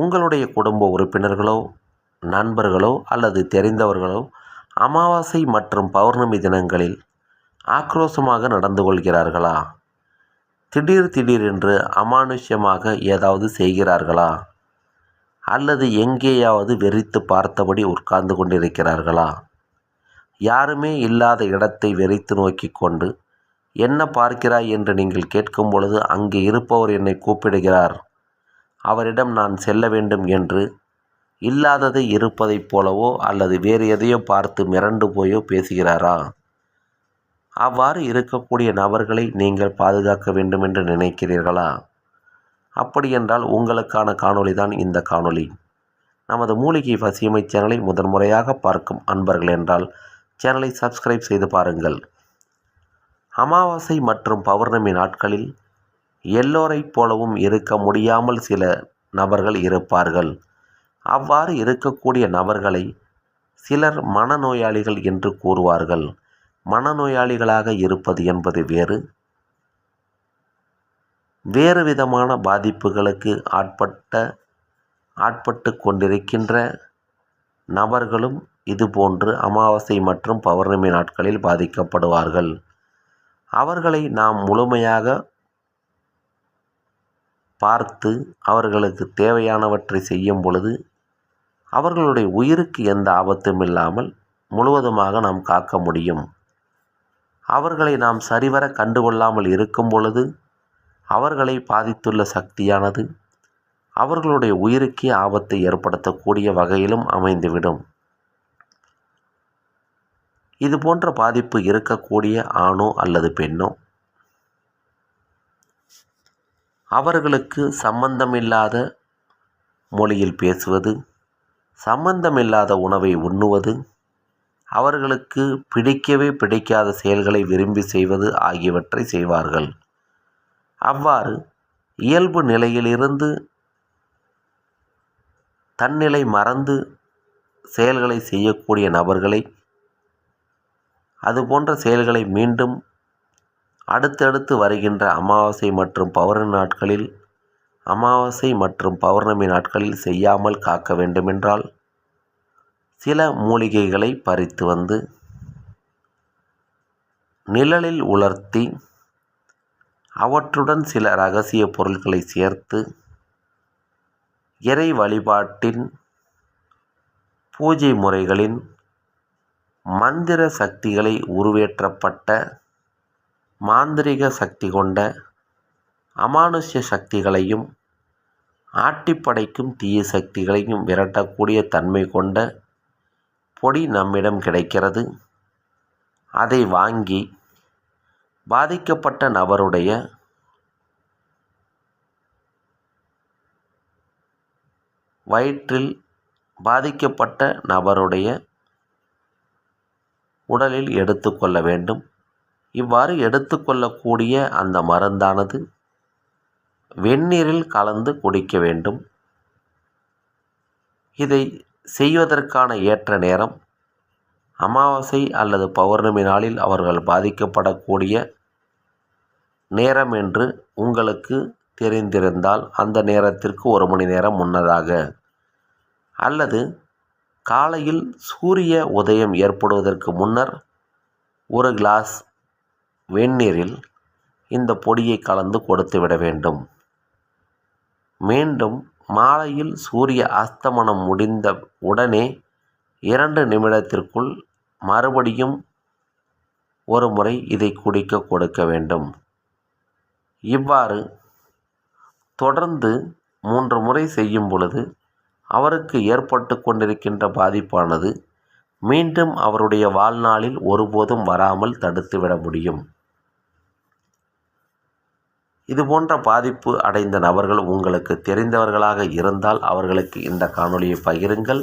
உங்களுடைய குடும்ப உறுப்பினர்களோ நண்பர்களோ அல்லது தெரிந்தவர்களோ அமாவாசை மற்றும் பௌர்ணமி தினங்களில் ஆக்ரோஷமாக நடந்து கொள்கிறார்களா? திடீர் திடீரென்று அமானுஷ்யமாக ஏதாவது செய்கிறார்களா? அல்லது எங்கேயாவது வெறித்து பார்த்தபடி உட்கார்ந்து கொண்டிருக்கிறார்களா? யாருமே இல்லாத இடத்தை வெறித்து நோக்கி கொண்டு என்ன பார்க்கிறாய்? என்று நீங்கள் கேட்கும் பொழுது அங்கே இருப்பவர் என்னை கூப்பிடுகிறார். அவரிடம் நான் செல்ல வேண்டும் என்று இல்லாததை இருப்பதைப் போலவோ அல்லது வேறு எதையோ பார்த்து மிரண்டு போயோ பேசுகிறாரா? அவ்வாறு இருக்கக்கூடிய நபர்களை நீங்கள் பாதுகாக்க வேண்டும் என்று நினைக்கிறீர்களா? அப்படியென்றால் உங்களுக்கான காணொளி தான் இந்த காணொளி. நமது மூலிகை வசியமை சேனலை முதன்முறையாக பார்க்கும் அன்பர்கள் என்றால் சேனலை சப்ஸ்கிரைப் செய்து பாருங்கள். அமாவாசை மற்றும் பௌர்ணமி நாட்களில் எல்லோரைப் போலவும் இருக்க முடியாமல் சில நபர்கள் இருப்பார்கள். அவ்வாறு இருக்கக்கூடிய நபர்களை சிலர் மனநோயாளிகள் என்று கூறுவார்கள். மனநோயாளிகளாக இருப்பது என்பது வேறு. வேறு விதமான பாதிப்புகளுக்கு ஆட்பட்ட ஆட்பட்டு கொண்டிருக்கின்ற நபர்களும் இதுபோன்று அமாவாசை மற்றும் பௌர்ணமி நாட்களில் பாதிக்கப்படுவார்கள். அவர்களை நாம் முழுமையாக பார்த்து அவர்களுக்கு தேவையானவற்றை செய்யும் பொழுது அவர்களுடைய உயிருக்கு எந்த ஆபத்தும் இல்லாமல் முழுவதுமாக நாம் காக்க முடியும். அவர்களை நாம் சரிவர கண்டுகொள்ளாமல் இருக்கும் பொழுது அவர்களை பாதித்துள்ள சக்தியானது அவர்களுடைய உயிருக்கே ஆபத்தை ஏற்படுத்தக்கூடிய வகையிலும் அமைந்துவிடும். இது போன்ற பாதிப்பு இருக்கக்கூடிய ஆணோ அல்லது பெண்ணோ அவர்களுக்கு சம்பந்தமில்லாத மொழியில் பேசுவது சம்பந்தமில்லாத உணவை உண்ணுவது அவர்களுக்கு பிடிக்கவே பிடிக்காத செயல்களை விரும்பி செய்வது ஆகியவற்றை செய்வார்கள். அவ்வாறு இயல்பு நிலையிலிருந்து தன்னிலை மறந்து செயல்களை செய்யக்கூடிய நபர்களை அதுபோன்ற செயல்களை மீண்டும் அடுத்தடுத்து வருகின்ற அமாவாசை மற்றும் பௌர்ணமி நாட்களில் அமாவாசை மற்றும் பௌர்ணமி நாட்களில் செய்யாமல் காக்க வேண்டுமென்றால் சில மூலிகைகளை பறித்து வந்து நிழலில் உலர்த்தி அவற்றுடன் சில ரகசிய பொருட்களை சேர்த்து இறை வழிபாட்டின் பூஜை முறைகளின் மந்திர சக்திகளை உருவேற்றப்பட்ட மாந்திரிக சக்தி கொண்ட அமானுஷ்ய சக்திகளையும் ஆட்டிப்படைக்கும் தீய சக்திகளையும் விரட்டக்கூடிய தன்மை கொண்ட பொடி நம்மிடம் கிடைக்கிறது. அதை வாங்கி பாதிக்கப்பட்ட நபருடைய வயிற்றில் பாதிக்கப்பட்ட நபருடைய உடலில் எடுத்துக்கொள்ள வேண்டும். இவ்வாறு எடுத்துக்கொள்ளக்கூடிய அந்த மருந்தானது வெந்நீரில் கலந்து குடிக்க வேண்டும். இதை செய்வதற்கான ஏற்ற நேரம் அமாவாசை அல்லது பௌர்ணமி நாளில் அவர்கள் பாதிக்கப்படக்கூடிய நேரம் என்று உங்களுக்கு தெரிந்திருந்தால் அந்த நேரத்திற்கு ஒரு மணி நேரம் முன்னதாக. அல்லது காலையில் சூரிய உதயம் ஏற்படுவதற்கு முன்னர் ஒரு கிளாஸ் வெந்நீரில் இந்த பொடியை கலந்து கொடுத்து விட வேண்டும். மீண்டும் மாலையில் சூரிய அஸ்தமனம் முடிந்த உடனே இரண்டு நிமிடத்திற்குள் மறுபடியும் ஒரு முறை இதை குடிக்க கொடுக்க வேண்டும். இவ்வாறு தொடர்ந்து மூன்று முறை செய்யும் பொழுது அவருக்கு ஏற்பட்டு கொண்டிருக்கின்ற பாதிப்பானது மீண்டும் அவருடைய வாழ்நாளில் ஒருபோதும் வராமல் தடுத்துவிட முடியும். இது போன்ற பாதிப்பு அடைந்த நபர்கள் உங்களுக்கு தெரிந்தவர்களாக இருந்தால் அவர்களுக்கு இந்த காணொளியை பகிருங்கள்.